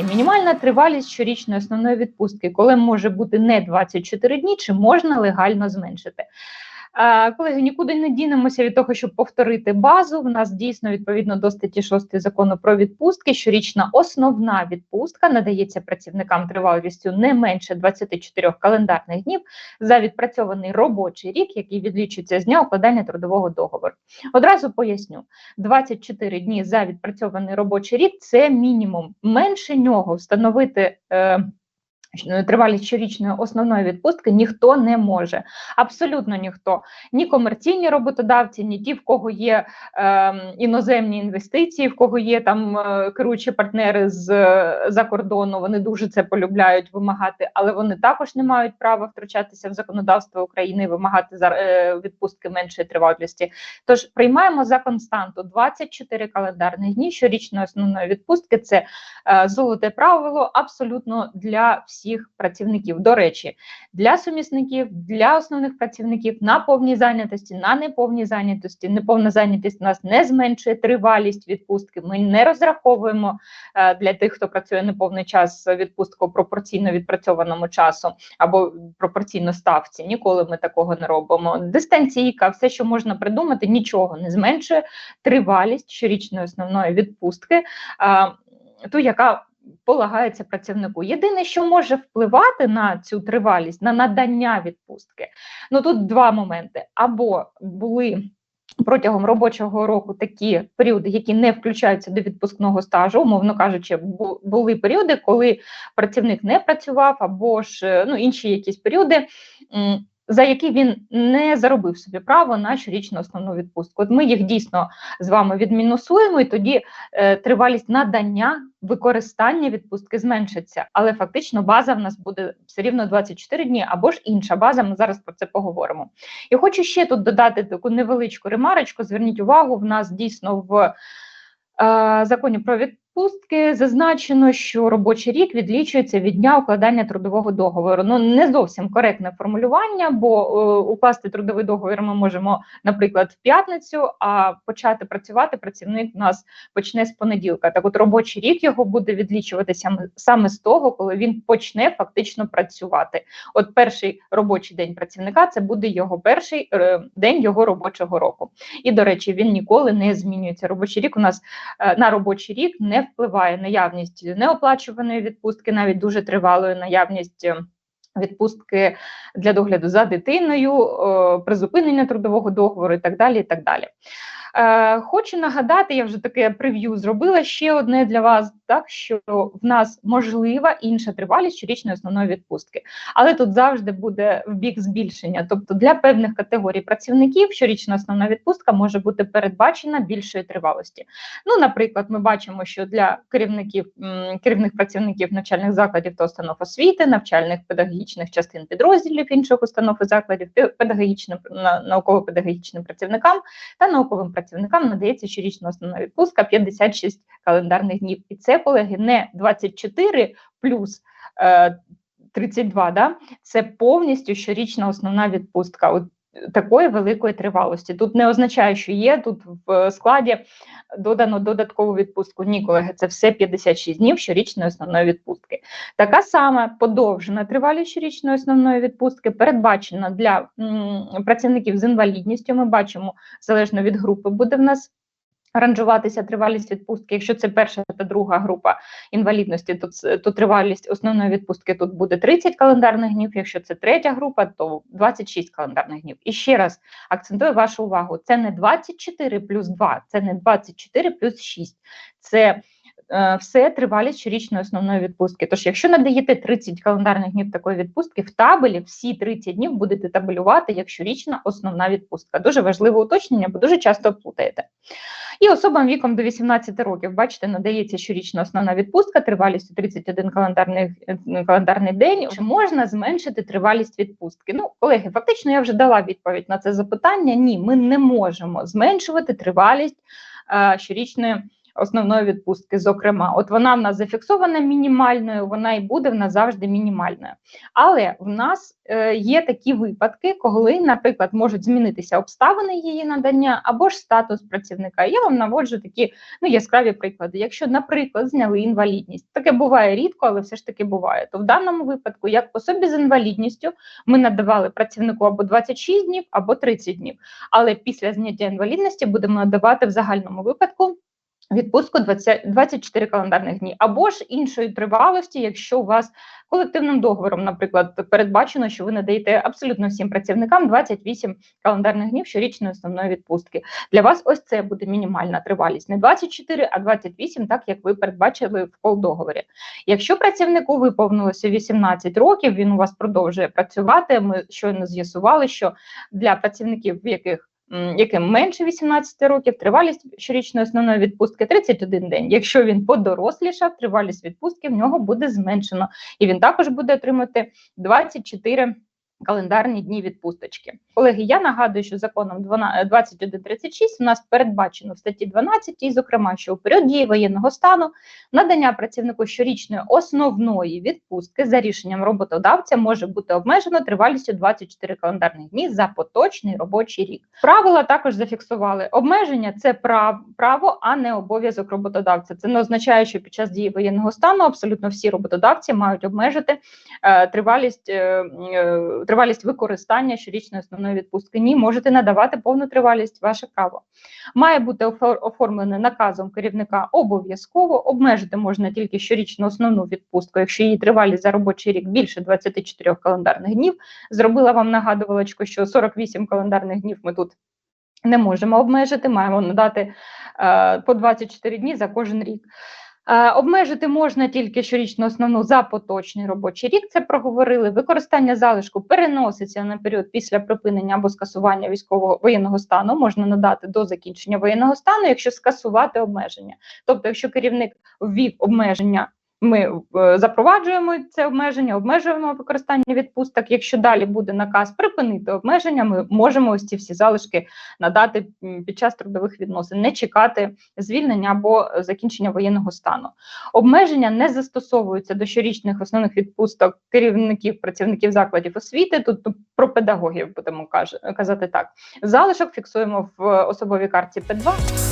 дивіться, мінімальна тривалість щорічної основної відпустки, коли може бути не 24 дні, чи можна легально зменшити. Е, Колеги, нікуди не дінемося від того, щоб повторити базу. В нас дійсно відповідно до статті 6 закону про відпустки. Щорічна основна відпустка надається працівникам тривалістю не менше 24 календарних днів за відпрацьований робочий рік, який відлічується з дня укладання трудового договору. Одразу поясню: 24 дні за відпрацьований робочий рік це мінімум. Менше нього встановити. Е, Тривалість щорічної основної відпустки ніхто не може. Абсолютно ніхто. Ні комерційні роботодавці, ні ті, в кого є е, іноземні інвестиції, в кого є там е, керуючі партнери з за кордону. Вони дуже це полюбляють вимагати, але вони також не мають права втручатися в законодавство України вимагати за е, відпустки меншої тривалості. Тож приймаємо за константу 24 календарних дні щорічної основної відпустки. Це е, золоте правило абсолютно для всіх всіх працівників. До речі, для сумісників, для основних працівників на повній зайнятості, на неповній зайнятості. Неповна зайнятість у нас не зменшує тривалість відпустки. Ми не розраховуємо е, для тих, хто працює неповний час відпустку пропорційно відпрацьованому часу або пропорційно ставці. Ніколи ми такого не робимо. Дистанційка, все, що можна придумати, нічого не зменшує тривалість щорічної основної відпустки. Е, ту, яка полагається працівнику. Єдине, що може впливати на цю тривалість, на надання відпустки. Ну тут два моменти: або були. Протягом робочого року такі періоди, які не включаються до відпускного стажу, умовно кажучи, були періоди, коли працівник не працював, або ж ну інші якісь періоди, за які він не заробив собі право на щорічну основну відпустку. От ми їх дійсно з вами відмінусуємо, і тоді е, тривалість надання використання відпустки зменшиться. Але фактично база в нас буде все рівно 24 дні, або ж інша база. Ми зараз про це поговоримо. І хочу ще тут додати таку невеличку ремарочку. Зверніть увагу, в нас дійсно в е, законі про відпустку відпустки зазначено, що робочий рік відлічується від дня укладання трудового договору. Ну не зовсім коректне формулювання, бо е, укласти трудовий договір ми можемо, наприклад, в п'ятницю, а почати працювати працівник у нас почне з понеділка. Так, от робочий рік його буде відлічуватися саме з того, коли він почне фактично працювати. От перший робочий день працівника це буде його перший е, день його робочого року. І до речі, він ніколи не змінюється. Робочий рік у нас е, на робочий рік не впливає наявність неоплачуваної відпустки, навіть дуже тривалої наявність. Е, відпустки для догляду за дитиною, призупинення трудового договору і так далі. І так далі. Е, Хочу нагадати, я вже таке прев'ю зробила ще одне для вас, так що в нас можлива інша тривалість щорічної основної відпустки, але тут завжди буде в бік збільшення. Тобто для певних категорій працівників щорічна основна відпустка може бути передбачена більшої тривалості. Ну, наприклад, ми бачимо, що для керівників керівних працівників навчальних закладів та установ освіти, навчальних педагогічних частин підрозділів інших установ і закладів, педагогічним науково-педагогічним працівникам та науковим працівникам надається щорічна основна відпустка 56 календарних днів. І це, колеги, не 24 плюс е, 32, да? це повністю щорічна основна відпустка. От Такої великої тривалості. Тут не означає, що є тут в складі додано додаткову відпустку. Ні, колеги, це все 56 днів щорічної основної відпустки. Така сама подовжена тривалість щорічної основної відпустки передбачена для працівників з інвалідністю. Ми бачимо, залежно від групи, буде в нас ранжуватися тривалість відпустки. Якщо це перша та друга група інвалідності, то то тривалість основної відпустки тут буде 30 календарних днів. Якщо це третя група, то 26 календарних днів. І ще раз акцентую вашу увагу: це не 24 плюс 2, це не 24 плюс 6. Це е, все тривалість щорічної основної відпустки. Тож, якщо надаєте 30 календарних днів такої відпустки, в табелі всі 30 днів будете табелювати як щорічна основна відпустка. Дуже важливе уточнення, бо дуже часто плутаєте. І особам віком до 18 років, бачите, надається щорічна основна відпустка тривалістю 31 календарний е, календарний день. Чи можна зменшити тривалість відпустки? Ну, колеги, фактично я вже дала відповідь на це запитання. Ні, ми не можемо зменшувати тривалість а, щорічної основної відпустки. Зокрема, от вона в нас зафіксована мінімальною, вона і буде в нас завжди мінімальною. Але в нас е, є такі випадки, коли, наприклад, можуть змінитися обставини її надання або ж статус працівника. Я вам наводжу такі ну, яскраві приклади. Якщо, наприклад, зняли інвалідність, таке буває рідко, але все ж таки буває. То в даному випадку, як особі з інвалідністю, ми надавали працівнику або 26 днів, або 30 днів. Але після зняття інвалідності будемо надавати в загальному випадку. Відпустку 20, 24 календарних дні, або ж іншої тривалості, якщо у вас колективним договором, наприклад, передбачено, що ви надаєте абсолютно всім працівникам 28 календарних днів щорічної основної відпустки. Для вас ось це буде мінімальна тривалість, не 24, а 28, так як ви передбачили в колдоговорі. Якщо працівнику виповнилося 18 років, він у вас продовжує працювати. Ми щойно з'ясували, що для працівників, в яких яким менше 18 років, тривалість щорічної основної відпустки 31 день. Якщо він подорослішав, тривалість відпустки в нього буде зменшено, і він також буде отримати 24 календарні дні відпусточки. Колеги, я нагадую, що законом 12 2136 у нас передбачено в статті 12, зокрема, що у період дії воєнного стану надання працівнику щорічної основної відпустки за рішенням роботодавця може бути обмежено тривалістю 24 календарних дні за поточний робочий рік. Правила також зафіксували. Обмеження це прав, право, а не обов'язок роботодавця. Це не означає, що під час дії воєнного стану абсолютно всі роботодавці мають обмежити е, тривалість, е, е, тривалість використання щорічної основної відпустки. Ні, можете надавати повну тривалість, ваше право. Має бути офор- оформлене наказом керівника обов'язково. Обмежити можна тільки щорічну основну відпустку, якщо її тривалість за робочий рік більше 24 календарних днів. Зробила вам нагадувалочку, що 48 календарних днів ми тут не можемо обмежити, маємо надати е, по 24 дні за кожен рік. Е, Обмежити можна тільки щорічну основну за поточний робочий рік. Це проговорили. Використання залишку переноситься на період після припинення або скасування військового воєнного стану. Можна надати до закінчення воєнного стану, якщо скасувати обмеження. Тобто, якщо керівник ввів обмеження. Ми е, запроваджуємо це обмеження, обмежуємо використання відпусток. Якщо далі буде наказ припинити обмеження, ми можемо ось ці всі залишки надати під час трудових відносин, не чекати звільнення або закінчення воєнного стану. Обмеження не застосовуються до щорічних основних відпусток керівників працівників закладів освіти. Тут про педагогів будемо казати так. Залишок фіксуємо в е, особовій карті П2.